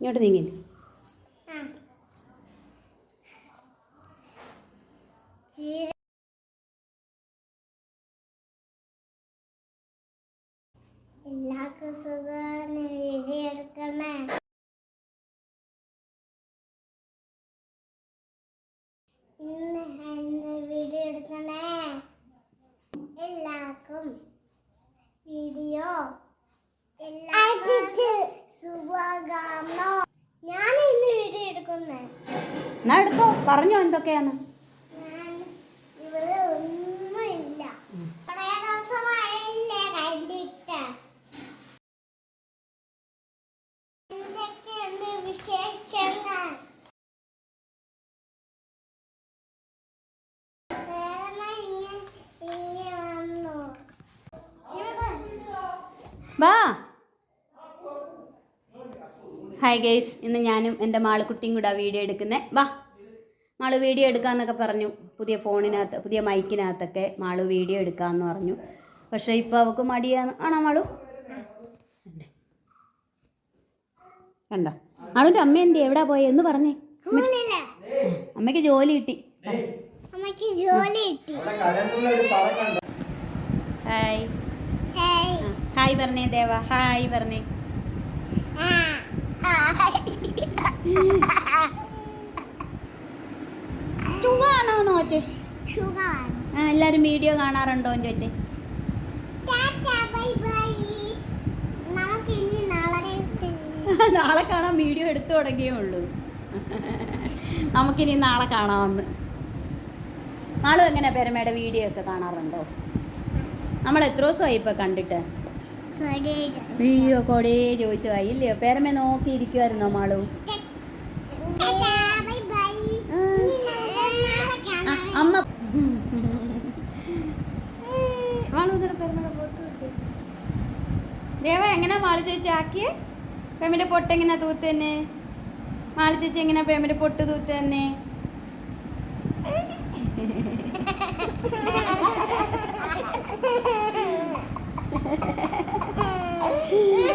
ഇങ്ങോട്ട് നീങ്ങില്ല ചീര എല്ലാവർക്കും സുഖമാണ് വീഡിയോ എടുക്കണേ ഇന്ന് എന്റെ വീഡിയോ എടുക്കണേ എല്ലാവർക്കും വീഡിയോ എല്ലാവർക്കും സുഖമാണോ ഞാൻ ഇന്ന് വീഡിയോ എടുക്കുന്നേ എന്നാ എടുത്തോ പറഞ്ഞോ എന്തൊക്കെയാണ്? ഞാൻ ഇവിടെ ഒന്നുമില്ല കുറേ ദിവസമായില്ലേ കണ്ടിട്ട് എന്തൊക്കെയുണ്ട് വിശേഷങ്ങൾ വേറെ ഇങ്ങനെ ഇങ്ങനെ വന്നു ഇവിടെ വാ ഹായ് ഗേസ് ഇന്ന് ഞാനും എന്റെ മാളുക്കുട്ടിയും കൂടെ വീഡിയോ എടുക്കുന്നത് വാ. മാൾ വീഡിയോ എടുക്കാമെന്നൊക്കെ പറഞ്ഞു. പുതിയ ഫോണിനകത്ത് പുതിയ മൈക്കിനകത്തൊക്കെ മാൾ വീഡിയോ എടുക്കാമെന്ന് പറഞ്ഞു. പക്ഷേ ഇപ്പോൾ അവൾക്ക് മടിയാണ് ആണോ മാളു? കണ്ടോ? മാളുവിന്റെ അമ്മ എന്തി എവിടാ പോയി? എന്ന് പറഞ്ഞേ. അമ്മയ്ക്ക് ജോലി കിട്ടി. ഹേയ് ഹായ് പറഞ്ഞേ ദേവ. ഹായ് പറഞ്ഞേ. നോച്ചേ ഷുഗറാണ് ആ എല്ലാവരും വീഡിയോ കാണാറുണ്ടോ എന്ന് ചോദിച്ചേ. നാളെ കാണാൻ വീഡിയോ എടുത്തു തുടങ്ങിയേ ഉള്ളൂ. നമുക്കിനി നാളെ കാണാമെന്ന്. നാളെ എങ്ങനെ പെരമയുടെ വീഡിയോ ഒക്കെ കാണാറുണ്ടോ? നമ്മൾ എത്ര ദിവസമായി ഇപ്പൊ കണ്ടിട്ട്? അയ്യോ കൊടേ ചോദിച്ചു. ആയി ഇല്ലയോ? പേരമേ നോക്കിയിരിക്കുമായിരുന്നോ മാളു? അമ്മ. ദേവ എങ്ങനെ മാളു ചേച്ചി ആക്കിയേ? പേമിന്റെ പൊട്ട് എങ്ങനെ തൂത്ത് തന്നെ? മാളു ചേച്ചി എങ്ങനെ പേമിന്റെ പൊട്ട് തൂത്ത് തന്നെ?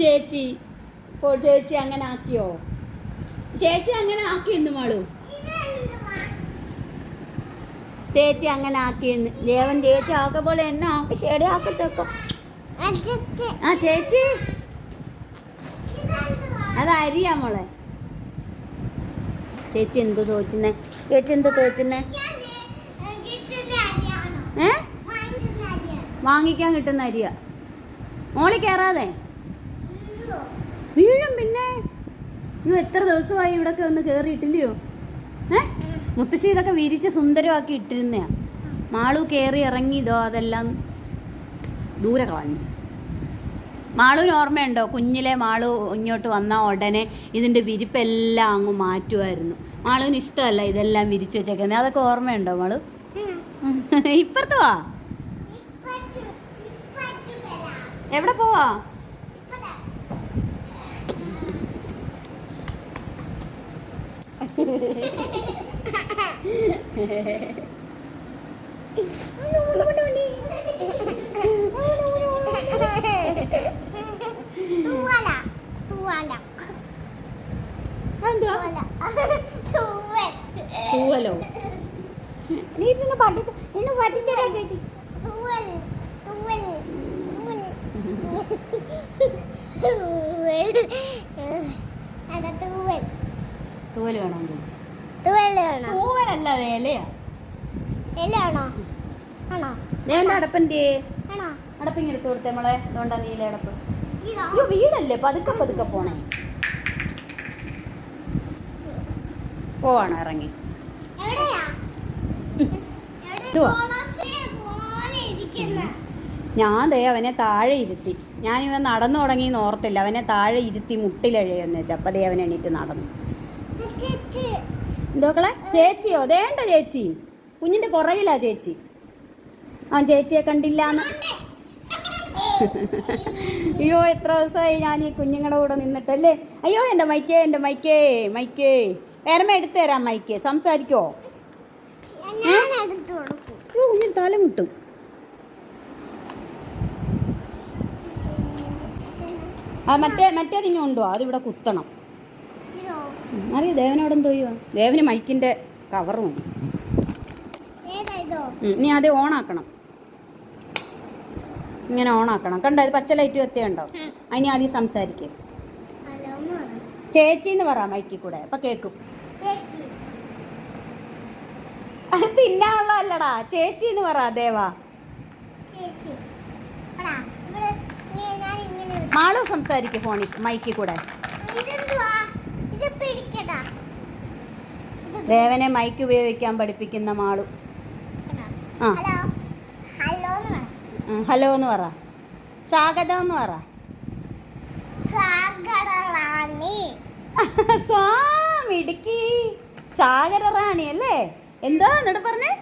ചേച്ചി. ഇപ്പോൾ ചേച്ചി അങ്ങനെ ആക്കിയോ? ചേച്ചി അങ്ങനെ ആക്കിയെന്ന് മാളു. ചേച്ചി അങ്ങനെ ആക്കിയെന്ന് ദേവൻ ചേച്ചി ആക്ക പോലെ എന്നെ ആക്കി ശരി ആക്കത്തേക്കോ. ആ ചേച്ചി. അത് അരിയാ മോളെ. ചേച്ചി എന്ത് തോച്ചിനെ ചേച്ചി എന്ത് തോച്ചിനെ ഏ? വാങ്ങിക്കാൻ കിട്ടുന്ന അരിയാ. മോളി കയറാതെ. വീഴും പിന്നെ. അയ്യോ എത്ര ദിവസമായി ഇവിടൊക്കെ ഒന്ന് കയറിയിട്ടില്ലയോ ഏ? മുത്തശ്ശി ഇതൊക്കെ വിരിച്ച് സുന്ദരമാക്കി ഇട്ടിരുന്നയാ. മാളു കയറി ഇറങ്ങി ഇതോ അതെല്ലാം ദൂരെ കളഞ്ഞു. മാളുവിന് ഓർമ്മയുണ്ടോ? കുഞ്ഞിലെ മാളു ഇങ്ങോട്ട് വന്ന ഉടനെ ഇതിന്റെ വിരിപ്പെല്ലാം അങ്ങ് മാറ്റുമായിരുന്നു. മാളുവിന് ഇഷ്ടമല്ല ഇതെല്ലാം വിരിച്ച് വെച്ചേക്കുന്നത്. അതൊക്കെ ഓർമ്മയുണ്ടോ മാളു? ഇപ്പുറത്ത് വാ. എവിടെ പോവാ? തൂവല നീ പിന്നെ പഠി എന്നെ പഠിച്ചതാ ചേച്ചി തൂവൽ തൂവൽ തൂവൽ തൂവൽ തൂവൽ വേണോ? തൂവലല്ല ഇലയാ. ആണോ? അടപ്പിങ് എടുത്തു കൊടുത്തേ മോളെ. അതുകൊണ്ടാ നീല അടപ്പ്. അയ്യോ വീടല്ലേ പതുക്കെ പതുക്കെ പോണേ. പോവാണ് ഇറങ്ങി. ഞാൻ ദേ അവനെ താഴെ ഇരുത്തി. ഞാനിവൻ നടന്നു തുടങ്ങി ഓർത്തില്ല. അവനെ താഴെ ഇരുത്തി മുട്ടിലഴയെന്ന്. വെച്ചാൽ അപ്പം ദേ അവൻ എണീറ്റ് നടന്നു. എന്തോക്കളെ? ചേച്ചിയോ? ദേണ്ട ചേച്ചി. കുഞ്ഞിന്റെ പുറകിലാ ചേച്ചി. ആ ചേച്ചിയെ കണ്ടില്ലാന്ന്. അയ്യോ എത്ര ദിവസമായി ഞാൻ ഈ കുഞ്ഞുങ്ങളുടെ കൂടെ നിന്നിട്ടല്ലേ? അയ്യോ എന്റെ മൈക്കേ എന്റെ മൈക്കേ മൈക്കേ. വേറമ എടുത്തു തരാം മൈക്കേ. സംസാരിക്കോ? അയ്യോ കുഞ്ഞിന് തല മുട്ടും. ആ മറ്റേ മറ്റേതിങ്ങ ഉണ്ടോ അതിവിടെ കുത്തണം. അറിയോ ദേവനോട് എന്തോ ദേവന് മൈക്കിന്റെ കവറും ഇനി അത് ഓണാക്കണം. ഇങ്ങനെ ഓണാക്കണം. കണ്ടോ അത് പച്ച ലൈറ്റ് കത്തിയുണ്ടോ അതിന് ആദ്യം സംസാരിക്കും. ചേച്ചി എന്ന് പറ മൈക്കി കൂടെ അപ്പൊ കേക്കും അത് തിന്നാനുള്ളതല്ലടാ. ചേച്ചി എന്ന് പറ ദേവാ. മാളു സംസാരിക്കും ഫോണിൽ മൈക്കിൽ കൂടെ ഇതെന്തുവാ ഇത് പിടിക്കടാ ഇത് ദേവനെ മൈക്ക് ഉപയോഗിക്കാൻ പഠിപ്പിക്കുന്ന മാളു. ആ. ഹലോ. എന്ന് പറ. സ്വാഗതം എന്ന് പറ. സ്വാമി ഇടുക്കി. സാഗര റാണി അല്ലേ? എന്തോ എന്നോട് പറഞ്ഞേ?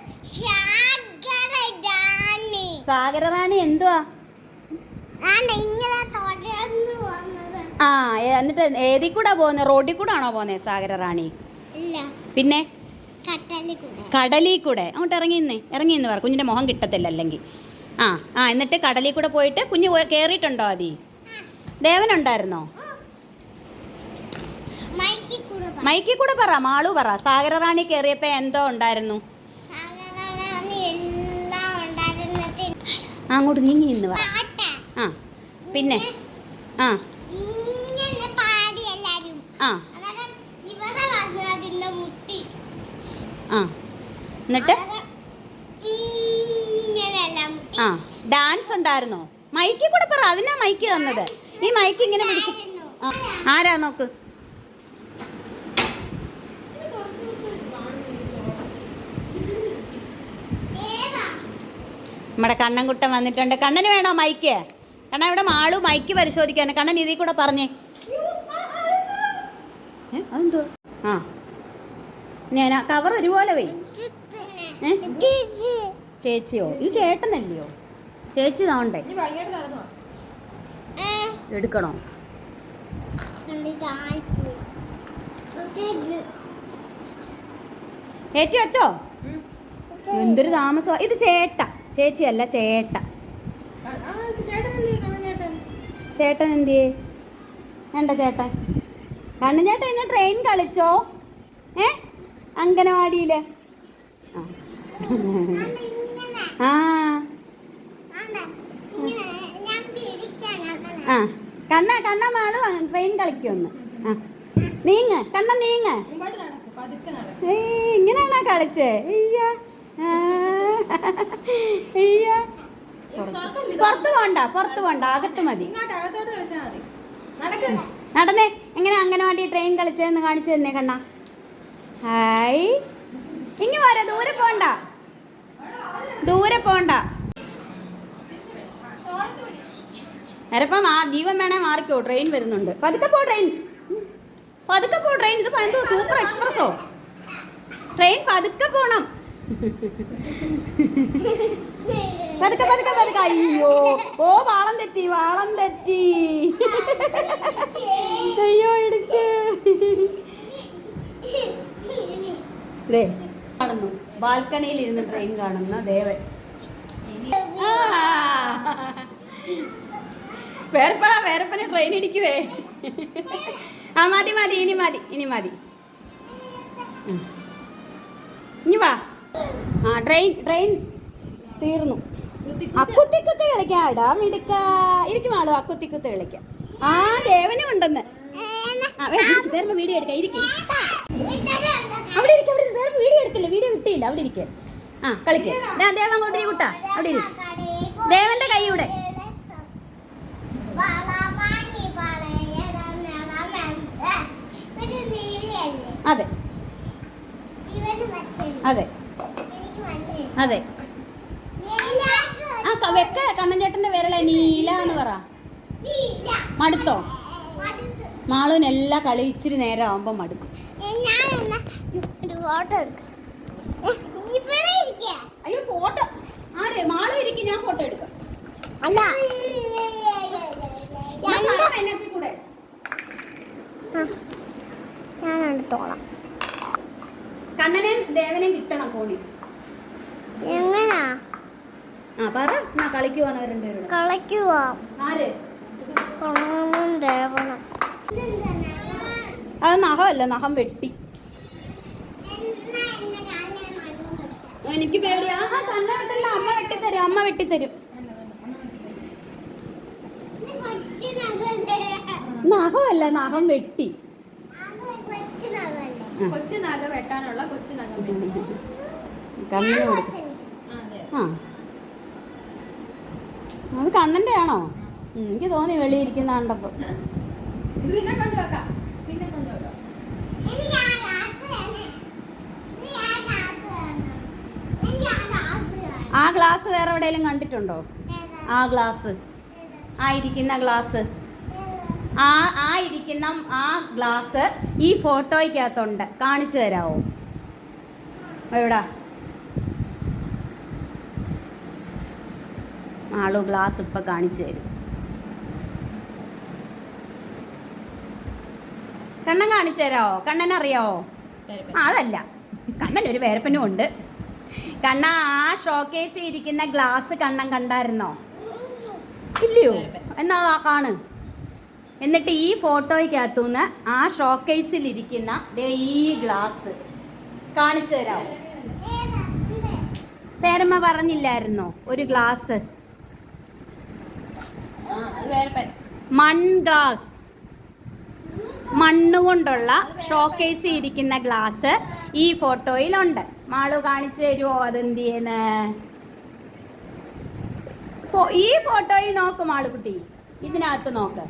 സാഗര റാണി എന്തുവാ? ഇങ്ങനെ തുടർന്ന് വന്നത് ആ എന്നിട്ട് ഏതിൽ കൂടാ പോകുന്നത് റോഡിൽ കൂടെ ആണോ പോകുന്നത് സാഗര റാണി? പിന്നെ? കടലിൽ കൂടെ. അങ്ങോട്ട് ഇറങ്ങിന്നേ ഇറങ്ങിയെന്ന് പറ. കുഞ്ഞിന്റെ മുഖം കിട്ടത്തില്ല അല്ലെങ്കിൽ. ആ ആ എന്നിട്ട് കടലിൽ കൂടെ പോയിട്ട് കുഞ്ഞ് കയറിയിട്ടുണ്ടോ അതി ദേവനുണ്ടായിരുന്നോ മൈക്കി കൂടെ പറ. മൈക്കിൽ കൂടെ പറ മാളു പറ. സാഗര റാണി കയറിയപ്പോൾ എന്തോ ഉണ്ടായിരുന്നു? അങ്ങോട്ട് നീങ്ങി ഇന്ന് പറ. ആ പിന്നെ? ആ. ആ. ആ. എന്നിട്ട്? ആ. ഡാൻസ് ഉണ്ടായിരുന്നോ? മൈക്കി കൂടെ പറ. അതിനാ മൈക്ക് തന്നത്. ഈ മൈക്ക് ഇങ്ങനെ പിടിച്ചു ആരാ നോക്ക്? നമ്മുടെ കണ്ണൻകുട്ടൻ വന്നിട്ടുണ്ട്. കണ്ണന് വേണോ മൈക്ക് കണ്ണൻ ഇവിടെ മാളു മൈക്ക് പരിശോധിക്കാൻ കണ്ണൻ ഇതിൽ കൂടെ പറഞ്ഞേ. ഏ, അതെന്തോ? ആ. ഞാൻ കവർ ഒരുപോലെ വേ? ചേച്ചിയോ? ഇത് ചേട്ടനല്ലയോ? ചേച്ചി താണ്ടേ എടുക്കണോ? ഏറ്റു അച്ചോ എന്തൊരു താമസം ഇത് ചേട്ട. ചേച്ചിയല്ല ചേട്ട. ചേട്ടൻ എന്തിയേ? വേണ്ട ചേട്ടൻ. കണ്ണു ചേട്ടൻ ഇന്ന് ട്രെയിൻ കളിച്ചോ? ഏ? അങ്കനവാടിയിൽ ആ. ആ. ആ. കണ്ണ കണ്ണ മാൾ ട്രെയിൻ കളിക്കുമെന്ന് ആ. നീങ്ങ കണ്ണ നീങ്ങ. ഏയ് ഇങ്ങനെയാണോ കളിച്ചേ? അയ്യ. ആ. അയ്യ. പുറത്ത് പോണ്ട പുറത്ത് പോണ്ട അകത്ത് മതി. നടന്നേ. എങ്ങനെ അംഗനവാടി ട്രെയിൻ കളിച്ചതെന്ന് കാണിച്ചു തന്നെ കണ്ണ. ഹായ്. ഇനി വരാ ദൂരെ പോണ്ട. ദൂരെ പോണ്ട. നേരപ്പം ആ ജീവൻ വേണേ മാറിക്കോ. ട്രെയിൻ വരുന്നുണ്ട്. പതുക്കെ പോ ട്രെയിൻ പതുക്കെ പോ ട്രെയിൻ ഇത് എന്തോ സൂപ്പർ എക്സ്പ്രസ്സോ ട്രെയിൻ പതുക്കെ പോണം. പതുക്കെ പതുക്കെ പതുക്കെ. അയ്യോ. ഓ വാളം തെറ്റി വാളം തെറ്റി. അയ്യോ ഇടിച്ച്. കാണുന്നു. ബാൽക്കണിയിൽ ഇരുന്ന് ട്രെയിൻ കാണുന്ന. ദേവൻ ആ. വേർപ്പ വേർപ്പനെ ട്രെയിൻ ഇടിക്കുവേ? ആ മതി മതി ഇനി മതി ഇനി മതി. ഇനി വാ. ആ ട്രെയിൻ ട്രെയിൻ തീർന്നു. അക്കുത്തിക്കുത്ത് കളിക്കാം എടാ മിടുക്ക. ഇരിക്കും ആളോ അക്കുത്തിക്കുത്ത് കളിക്കാം. ആ ദേവനും ഉണ്ടെന്ന്. വേറെ വീഡിയോ എടുക്കാം ഇരിക്കും. അവിടെ ഇരിക്കും അവിടെ വേറെ വീഡിയോ എടുത്തില്ല വീഡിയോ കിട്ടിയില്ല അവിടെ ഇരിക്കെ. ആ കളിക്കാം. ദേവൻ അങ്ങോട്ട് കൂട്ടാ. അവിടെ ഇരി ദേവന്റെ കൈയൂടെ അതെ. അതെ. അതെ. ആ വെക്ക. കണ്ണഞ്ചേട്ടന്റെ വിരലെ നീല എന്ന് പറ. മടുത്തോ? മാളൂൻ എല്ലാം കളി ഇച്ചിരി നേരം ആവുമ്പോ മടുക്കും. അയ്യോ ഫോട്ടോ. ആരെ? മാളു ഇരിക്കും ഞാൻ ഫോട്ടോ എടുക്കാം. അല്ല. ഞാൻ എടുത്തോളാം കണ്ണനെയും ദേവനെയും കിട്ടണം ഫോണിൽ. എങ്ങനാ? ആ പറ. എന്നാ കളിക്ക് പോകുന്നവർ രണ്ടുപേരും കളിക്കുവാ ആര്? കണ്ണനും ദേവണം അത് നഖമല്ല നഖം വെട്ടി. എനിക്ക് പേടിയാ. ആ, തന്നെ വെട്ടല്ല അമ്മ വെട്ടിത്തരും അമ്മ വെട്ടിത്തരും. നഖമല്ല നഖം വെട്ടി. ആ, കൊച്ചു നഗ വെട്ടാനുള്ള കൊച്ചു നഖം വെട്ടി. കണ്ണു കൊടുക്കും ആ, അതെ കണ്ണന്റെ ആണോ? എനിക്ക് തോന്നി വെളിയിരിക്കുന്ന കണ്ടപ്പോ ഇത് പിന്നെ കൊണ്ടുവെക്കാം പിന്നെ കൊണ്ടുവെക്കാം ആ ഗ്ലാസ് വേറെ എവിടെയെങ്കിലും കണ്ടിട്ടുണ്ടോ? ആ ഗ്ലാസ്. ആ ഇരിക്കുന്ന ഗ്ലാസ്. ആ ആ ഇരിക്കുന്ന ആ ഗ്ലാസ് ഈ ഫോട്ടോയ്ക്കകത്തുണ്ട്. കാണിച്ചു തരാമോ എവിടാ? ആളു ഗ്ലാസ് ഇപ്പം കാണിച്ചു തരും. കണ്ണൻ കാണിച്ചു തരാമോ കണ്ണൻ അറിയാവോ? ആ, അതല്ല. കണ്ണൻ ഒരു വേരപ്പനും ഉണ്ട്. കണ്ണ ആ ഷോക്കേസിൽ ഇരിക്കുന്ന ഗ്ലാസ് കണ്ണൻ കണ്ടായിരുന്നോ? ഇല്ലയോ? എന്നാ കാണ്. എന്നിട്ട് ഈ ഫോട്ടോയ്ക്കകത്തുനിന്ന് ആ ഷോക്കേസിൽ ഇരിക്കുന്ന ദേ ഈ ഗ്ലാസ് കാണിച്ചു തരാമോ പേരമ്മ പറഞ്ഞില്ലായിരുന്നോ? ഒരു ഗ്ലാസ് ആ അത് വേറെ പെൻ മൺ ഗ്ലാസ് മണ്ണുകൊണ്ടുള്ള ഷോക്കേസ് ഇരിക്കുന്ന ഗ്ലാസ് ഈ ഫോട്ടോയിലുണ്ട് മാളു കാണിച്ചു തരുമോ അതെന്ത് ഈ ഫോട്ടോയിൽ നോക്ക് മാളുകുട്ടി. ഇതിനകത്ത് നോക്ക്.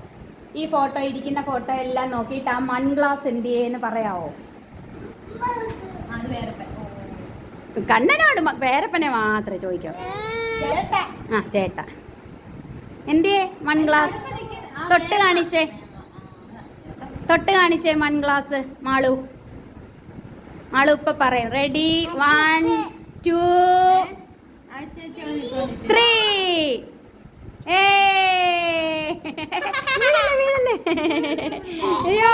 ഈ ഫോട്ടോ ഇരിക്കുന്ന ഫോട്ടോ എല്ലാം നോക്കിയിട്ട് ആ മൺഗ്ലാസ് എന്ത് ചെയ്യുന്നു പറയാവോ? കണ്ണനോട് വേറെപ്പനെ മാത്രമേ ചോദിക്കൂ. ആ ചേട്ടാ എന്തിയേ വൺ ഗ്ലാസ് തൊട്ട് കാണിച്ചേ. തൊട്ട് കാണിച്ചേ വൺ ഗ്ലാസ് മാളു. മാളു ഇപ്പൊ പറയും. Ready one two. ത്രീ ഏ അയ്യോ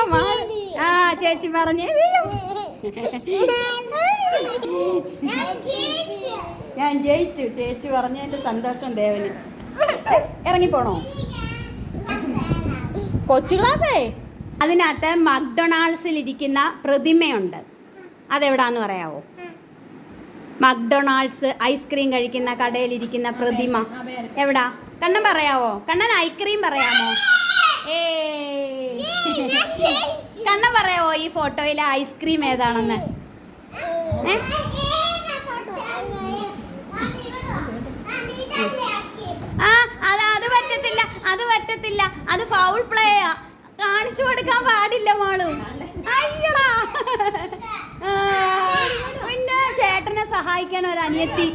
ആ ചേച്ചി പറഞ്ഞേ. വീഴും ഞാൻ ജയിച്ചു. ചേച്ചി പറഞ്ഞതിന്റെ സന്തോഷം ദേവന്. ഇറങ്ങിപ്പോണോ? കൊച്ചു ക്ലാസ്സേ? അതിനകത്ത് മക്ഡൊണാൾഡ്സിൽ ഇരിക്കുന്ന പ്രതിമയുണ്ട്. അതെവിടാന്ന് പറയാവോ? മക്ഡൊണാൾഡ്സ് ഐസ്ക്രീം കഴിക്കുന്ന കടയിലിരിക്കുന്ന പ്രതിമ. എവിടാ? കണ്ണൻ പറയാവോ? കണ്ണൻ ഐസ്ക്രീം പറയാമോ? കണ്ണൻ പറയാവോ ഈ ഫോട്ടോയിലെ ഐസ്ക്രീം ഏതാണെന്ന്? ഏ? ആ അത് അത് പറ്റത്തില്ല അത് പറ്റത്തില്ല. അത് ഫൗൾ പ്ലേയാ കാണിച്ചു കൊടുക്കാൻ പാടില്ല മാളു. അയ്യടാ. പിന്നെ ചേട്ടനെ സഹായിക്കാൻ ഒരു അനിയത്തി.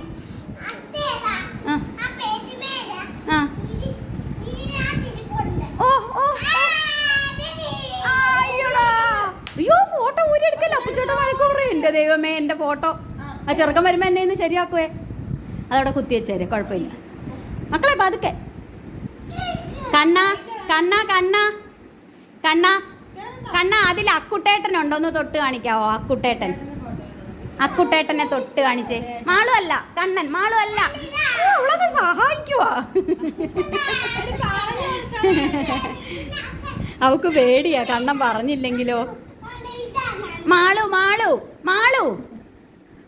അയ്യോ ഫോട്ടോ ഊരിയെടുക്കല്ല അപ്പച്ചോട്ട വഴക്ക് പറയും. എന്റെ ദൈവമേ എന്റെ ഫോട്ടോ. ആ ചെറുക്കം വരുമ്പോൾ എന്നെ ഇന്ന് ശരിയാക്കുവേ. അതവിടെ കുത്തി വെച്ചേരെ കുഴപ്പമില്ല. മക്കളെ പതുക്കെ. കണ്ണ കണ്ണ കണ്ണ. കണ്ണ കണ്ണ അതിൽ അക്കുട്ടേട്ടനുണ്ടോ ഒന്ന് തൊട്ട് കാണിക്കാവോ അക്കുട്ടേട്ടൻ? അക്കുട്ടേട്ടനെ തൊട്ട് കാണിച്ചേ. മാളു അല്ല കണ്ണൻ മാളു അല്ല. അവളത് സഹായിക്കുവാ. അവക്ക് പേടിയാ കണ്ണൻ പറഞ്ഞില്ലെങ്കിലോ. മാളു മാളു മാളു.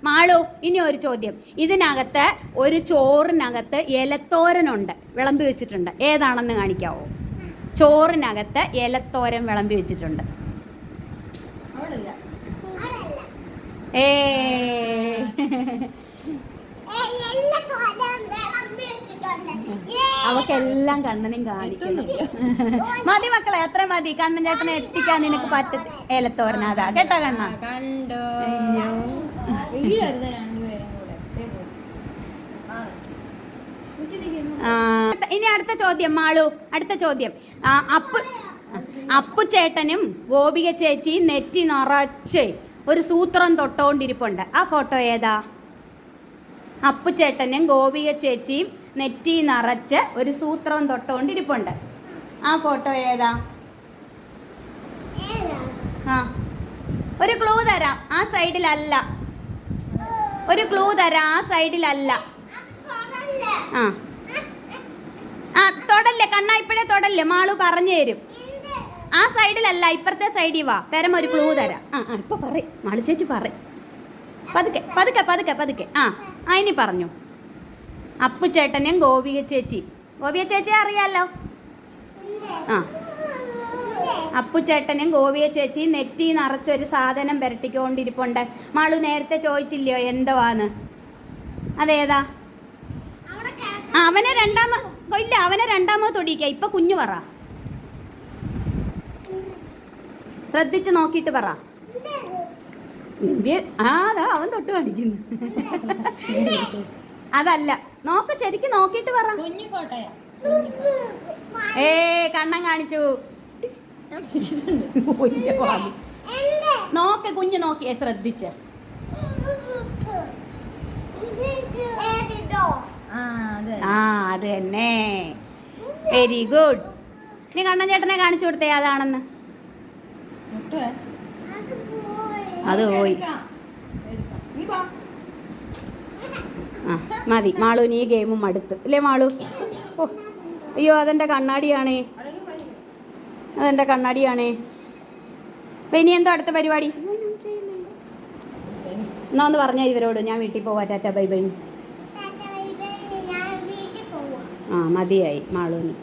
മാളു ഇനി ഒരു ചോദ്യം. ഇതിനകത്ത് ഒരു ചോറിനകത്ത് ഇലത്തോരനുണ്ട് വിളമ്പി വെച്ചിട്ടുണ്ട്. ഏതാണെന്ന് കാണിക്കാവോ? ചോറിനകത്ത് ഇലത്തോരൻ വിളമ്പി വെച്ചിട്ടുണ്ട്. ഏ. അവക്കെല്ലാം കണ്ണനും കാണിക്കുന്നു. മതി മക്കളെ അത്ര മതി. കണ്ണൻ ചേട്ടനെ എത്തിക്കാൻ നിനക്ക് പറ്റ ഏലത്തോരൻ അതാ കേട്ടോ കണ്ണ. കണ്ടോ? ഇനി അടുത്ത ചോദ്യം മാളു. അടുത്ത ചോദ്യം. അപ്പു അപ്പുചേട്ടനും ഗോപിക ചേച്ചിയും നെറ്റി നിറച്ച് ഒരു സൂത്രം തൊട്ടുകൊണ്ടിരിപ്പുണ്ട് ആ ഫോട്ടോ ഏതാ? അപ്പുചേട്ടനും ഗോപിക ചേച്ചിയും നെറ്റി നിറച്ച് ഒരു സൂത്രം തൊട്ടോണ്ടിരിപ്പുണ്ട് ആ ഫോട്ടോ ഏതാ? ആ. ഒരു ക്ലൂ തരാം. ആ സൈഡിലല്ല ഒരു ക്ലൂ തരാം. ആ സൈഡിലല്ല? ആ. ആ തൊടല്ലേ. കണ്ണാ ഇപ്പോഴേ തൊടല്ലേ. മാളു പറഞ്ഞു തരും? ആ സൈഡിലല്ല ഇപ്പുറത്തെ സൈഡിൽ വാ. തരം ഒരു ക്ലൂ തരാം. ആ ആ ഇപ്പൊ പറയും. മാളു ചേച്ചി പറയും. പതുക്കെ പതുക്കെ പതുക്കെ പതുക്കെ. ആ ആ ഇനി പറഞ്ഞു. അപ്പു ചേട്ടനും ഗോപിക ചേച്ചി ഗോപിക ചേച്ചി അറിയാലോ ആ എന്ത്? അപ്പു ചേട്ടനും ഗോപിക ചേച്ചി നെറ്റി നിറച്ചൊരു സാധനം പുരട്ടിക്കൊണ്ടിരിപ്പുണ്ട് മാളു നേരത്തെ ചോദിച്ചില്ലയോ എന്തുവാന്ന് അതേതാ അവനെ രണ്ടാമ ഇല്ല അവനെ രണ്ടാമത് തൊടിയിക്ക ഇപ്പൊ കുഞ്ഞു പറ ശ്രദ്ധിച്ച് നോക്കിയിട്ട് പറ അതാ അവൻ തൊട്ട് കാണിക്കുന്നു അതല്ല നോക്ക് ശരിക്കും നോക്കിയിട്ട് പറ. കുഞ്ഞു ഏ കണ്ണം കാണിച്ചു. നോക്ക് കുഞ്ഞു നോക്കിയേ ശ്രദ്ധിച്ച്? ആ അതെ തന്നെ. വെരി ഗുഡ് ഇനി കണ്ണൻ ചേട്ടനെ കാണിച്ചു കൊടുത്തേ അതാണെന്ന്. അത് പോയി. അത് പോയി എടുക്കാം. എടുക്കാം. നീ വാ ആ മതി. മാളു നീ ഗെയിമും അടുത്ത്. ഇല്ലേ മാളു? ഓ അയ്യോ അതെന്റെ കണ്ണാടിയാണേ. അതെന്റെ കണ്ണാടിയാണേ. ഇനി എന്തോ അടുത്ത പരിപാടി? എന്നാ ഒന്ന് പറഞ്ഞാൽ ഇവരോട്. ഞാൻ വീട്ടിൽ പോവാ. Tata bye bye. ആ മതിയായി മാളുവിന്